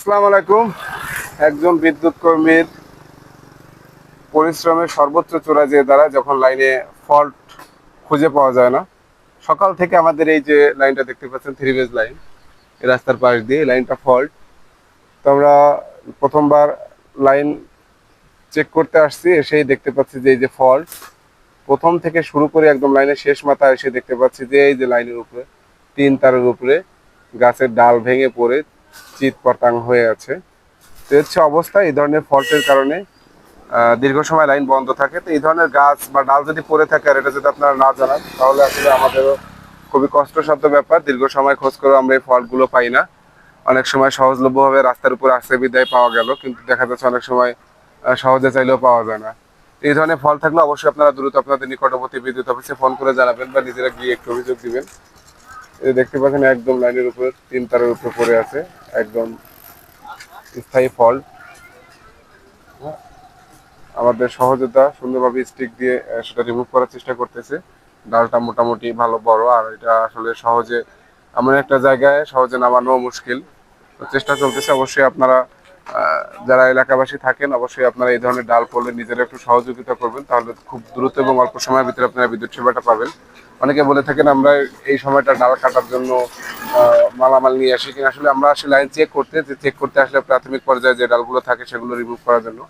আসসালামু আলাইকুম। একজন বিদ্যুৎ কর্মীর পরিশ্রমের সর্বোচ্চ চূড়া যে দ্বারা যখন লাইনে ফল্ট খুঁজে পাওয়া যায় না। সকাল থেকে আমাদের এই যে লাইনটা দেখতে পাচ্ছেন থ্রি বেজ লাইন রাস্তার পাশ দিয়ে লাইনটা ফল্ট তো আমরা প্রথমবার লাইন চেক করতে আসছি, এসেই দেখতে পাচ্ছি যে এই যে ফল্ট প্রথম থেকে শুরু করে একদম লাইনের শেষ মাথায় এসে দেখতে পাচ্ছি যে এই যে লাইনের উপরে, তিন তারের উপরে গাছের ডাল ভেঙে পড়ে চিত পটাং হয়ে আছে। তো হচ্ছে অবস্থা, এই ধরনের ফল্টের কারণে দীর্ঘ সময় লাইন বন্ধ থাকে। তো এই ধরনের গাছ বা ডাল যদি পড়ে থাকে আর এটা যদি আপনারা না জানান, তাহলে আসলে আমাদেরও খুবই কষ্টসাধ্য ব্যাপার। দীর্ঘ সময় খোঁজ করে আমরা এই ফলগুলো পাই না। অনেক সময় সহজলভ্যভাবে রাস্তার উপর আসতে বিদায় পাওয়া গেল, কিন্তু দেখা যাচ্ছে অনেক সময় সহজে চাইলেও পাওয়া যায় না। এই ধরনের ফল থাকলে অবশ্যই আপনারা দ্রুত আপনাদের নিকটবর্তী বিদ্যুৎ অফিসে ফোন করে জানাবেন বা নিজেরা গিয়ে একটু অভিযোগ দিবেন। দেখতে পাচ্ছেন একদম লাইনের উপরে, তিন তারের উপরে পড়ে আছে, একদম স্থায়ী ফল্ট আমাদের সহযোদ্ধা সুন্দরভাবে স্টিক দিয়ে সেটা রিমুভ করার চেষ্টা করতেছে। ডালটা মোটামুটি ভালো, বড়, আর এটা আসলে সহজে, এমন একটা জায়গায় সহজে নামানো মুশকিল। চেষ্টা চলতেছে, অবশ্যই আপনারা যারা এলাকাবাসী থাকেন, অবশ্যই আপনারা এই ধরনের ডাল পড়লে নিজেরা একটু সহযোগিতা করবেন, তাহলে খুব দ্রুত এবং অল্প সময়ের ভিতরে আপনারা বিদ্যুৎ সেবাটা পাবেন। অনেকে বলে থাকেন, আমরা এই সময়টা ডাল কাটার জন্য মালামাল নিয়ে আসি কিন্তু আসলে আমরা আসলে লাইন চেক করতে, যে চেক করতে আসলে প্রাথমিক পর্যায়ে যে ডালগুলো থাকে সেগুলো রিমুভ করার জন্য।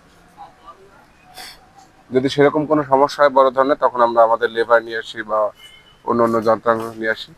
যদি সেরকম কোনো সমস্যা হয় বড় ধরনের, তখন আমরা আমাদের লেবার নিয়ে আসি বা অন্য অন্য যন্ত্রাংশ নিয়ে আসি।